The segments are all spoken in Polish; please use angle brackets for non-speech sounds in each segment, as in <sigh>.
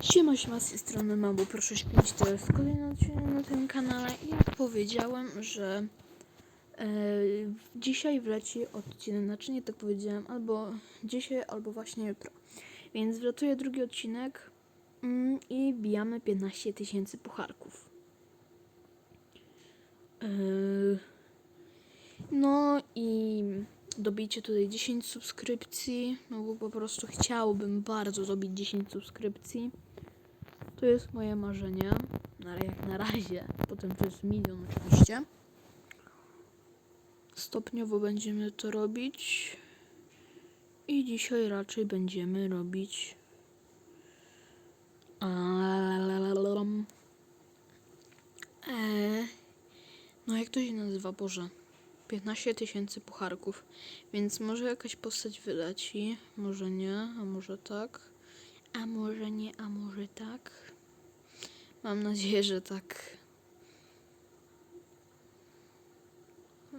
Siema, siema, z tej strony Mabu, proszę śpić, to jest kolejny odcinek na tym kanale i jak powiedziałem, że e, dzisiaj wleci odcinek, znaczy nie tak powiedziałem, albo dzisiaj, albo właśnie jutro, więc wlatuje drugi odcinek mm, i bijamy 15 tysięcy pucharków. E, no i dobijcie tutaj 10 subskrypcji, no bo po prostu chciałbym bardzo dobić 10 subskrypcji. To jest moje marzenie, ale jak na razie, potem to jest milion oczywiście. Stopniowo będziemy to robić. I dzisiaj raczej będziemy robić Eee, no jak to się nazywa, Boże? 15 tysięcy pucharków, więc może jakaś postać wyleci, może nie, a może tak, a może nie, a może tak. Mam nadzieję, że tak.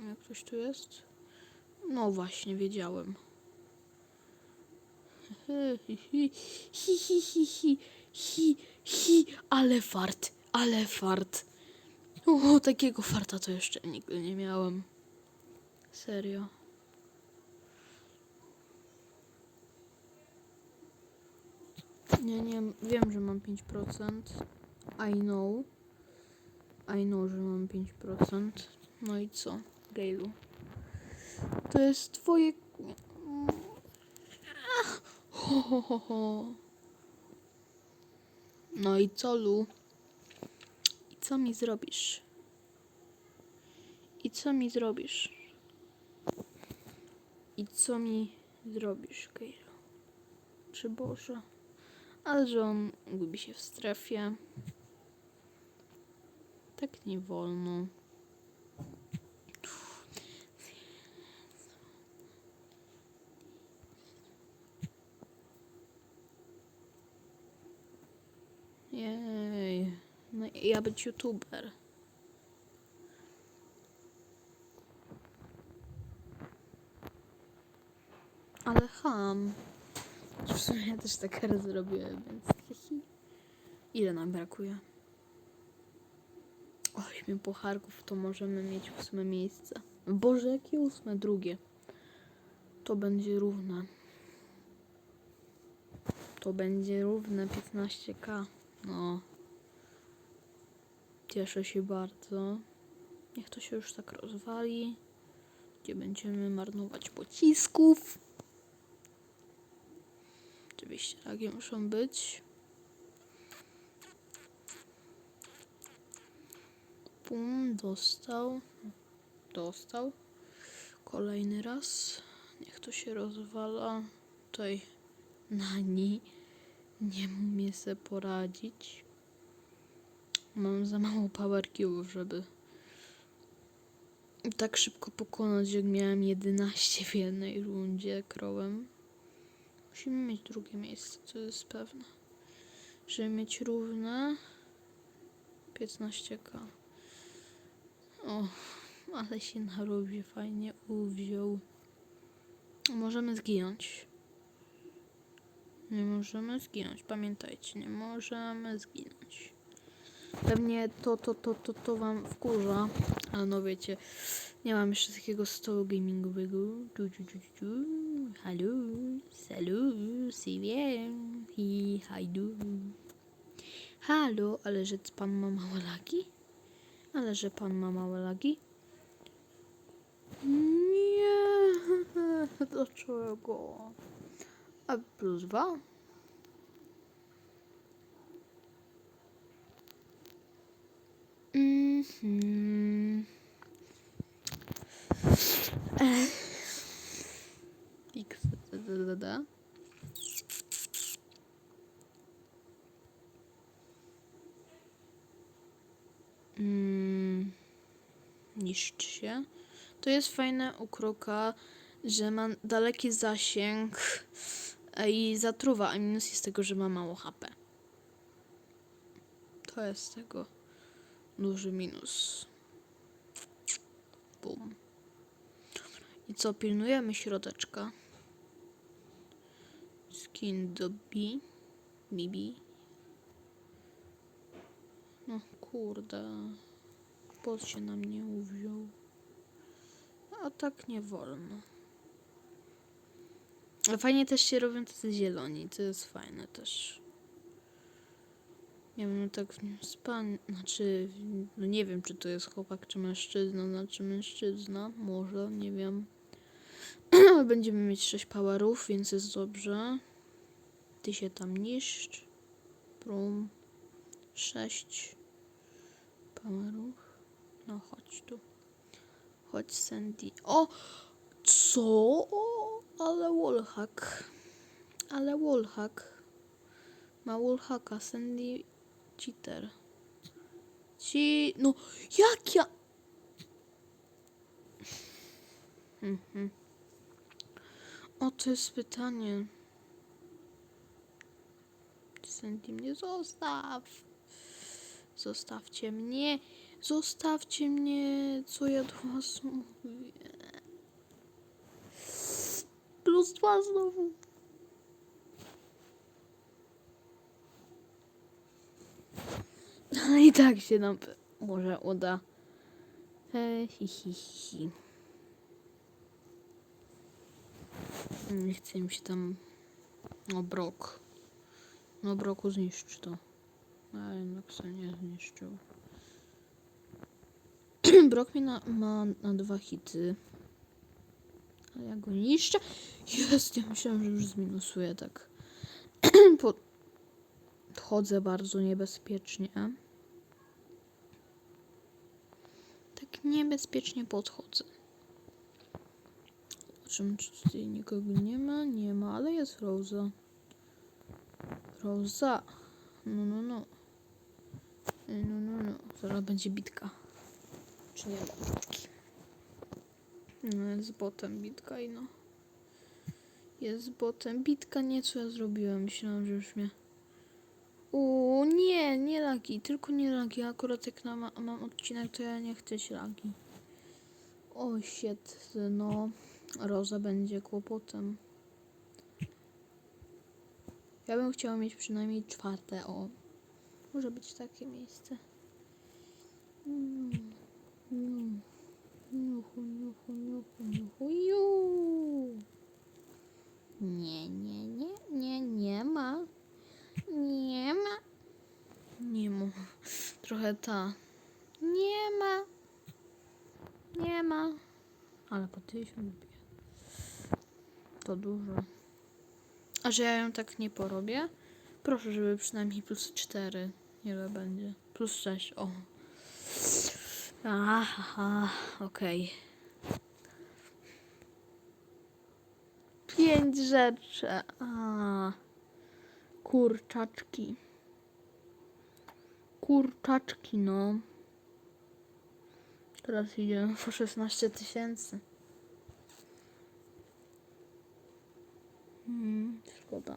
Jak ktoś tu jest? No właśnie, wiedziałem. Hi, hi, hi, hi, hi, hi, hi, ale fart, ale fart. O, takiego farta to jeszcze nigdy nie miałem. Serio. Nie, nie, wiem, że mam 5%. I know. I know, że mam 5%. No i co, Gailu? To jest twoje... Ho, ho, ho, ho. No i co, Lu? I co mi zrobisz? I co mi zrobisz? I co mi zrobisz, Gailu? Czy Boże? Ale że on gubi się w strefie. Tak nie wolno. Jej. No ja być youtuber. Ale ham. W sumie ja też tak raz zrobiłem, więc. Ile nam brakuje? Ośmiu pucharków, to możemy mieć ósme miejsce. Boże, jakie ósme? Drugie. To będzie równe. To będzie równe 15k. No. Cieszę się bardzo. Niech to się już tak rozwali. Gdzie będziemy marnować pocisków. Oczywiście takie muszą być. Pum, dostał. Dostał. Kolejny raz. Niech to się rozwala. Tutaj Nani nie umie sobie poradzić. Mam za mało power cube'ów, żeby tak szybko pokonać, jak miałem 11 w jednej rundzie krołem. Musimy mieć drugie miejsce, to jest pewne. Żeby mieć równe 15k. O, ale się na równie fajnie uwziął. Możemy zginąć. Nie możemy zginąć, pamiętajcie, nie możemy zginąć. Pewnie to, to, to, to, to wam wkurza, ale no wiecie, nie mam jeszcze takiego stołu gamingowego. Tu, tu, tu, tu. Halo, salut, si bien, hi, hajdu. Halo, ale że pan ma małe lagi? Ale że pan ma małe lagi? Nie, <laughs> dlaczego? A plus dwa? Mhm. X. Mm, niszcz się. To jest fajne u kroka, że ma daleki zasięg e, i zatruwa, a minus jest tego, że ma mało HP. To jest tego duży minus. Bum. I co, pilnujemy środeczka. Skin do B. BB. No kurde. Pot się na mnie uwziął. A tak nie wolno. A fajnie też się robią tacy zieloni, to jest fajne też. Ja bym tak w nim span... Znaczy, no nie wiem, czy to jest chłopak, czy mężczyzna, znaczy mężczyzna, może, nie wiem. Będziemy mieć 6 powerów, więc jest dobrze. Ty się tam niszcz. Prum. 6 powerów. No chodź tu. Chodź Sandy. O! Co? Ale wallhack. Ale wallhack. Ma wallhacka. Sandy cheater. Ci... No, jak ja... Mhm. O, to jest pytanie. Sandy mnie zostaw. Zostawcie mnie. Zostawcie mnie. Co ja do was mówię? Plus dwa znowu. I tak się nam może uda. E, hi, hi, hi. Nie chce mi się tam... No brok. No broku zniszczy to. A jednak se nie zniszczył. <clears throat> Brok mi na, ma na dwa hity. Ale ja go niszczę. Jest, ja myślałam, że już zminusuję tak. <clears throat> Podchodzę bardzo niebezpiecznie. Tak niebezpiecznie podchodzę. Zobaczymy, czy tutaj nikogo nie ma. Nie ma, ale jest Rosa. Rosa. No, no, no. No, no, no. Zaraz będzie bitka. Czy nie ma bitki? No, jest botem bitka i no. Jest botem bitka. Nie, co ja zrobiłem. Myślałam, że już mnie... O nie, nie lagi. Tylko nie lagi. Akurat jak na, ma, mam odcinek, to ja nie chcę lagi. O, shit. No. Roza będzie kłopotem. Ja bym chciała mieć przynajmniej czwarte. O. Może być takie miejsce. Mm. Mm. Niuchu, niuchu, niuchu, niuchu. Nie, nie, nie, nie, nie ma. Nie ma. Nie ma. Trochę ta. Nie ma. Nie ma. Ale po tysiąc. To dużo. A że ja ją tak nie porobię? Proszę, żeby przynajmniej plus 4. Ile będzie? Plus 6, o. Aha, okej. Pięć rzeczy. A. Kurczaczki. Kurczaczki, no. Teraz idziemy po 16 tysięcy. Hmm, szkoda.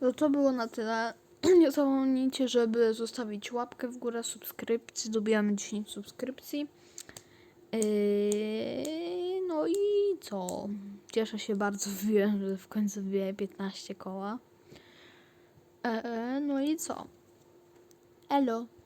No to było na tyle. <clears throat> Nie zapomnijcie, żeby zostawić łapkę w górę, subskrypcji. Dobijamy 10 subskrypcji. Yy, no i co? Cieszę się bardzo, <laughs> wiem, że w końcu wbiję 15 koła. Yy, no i co? Elo.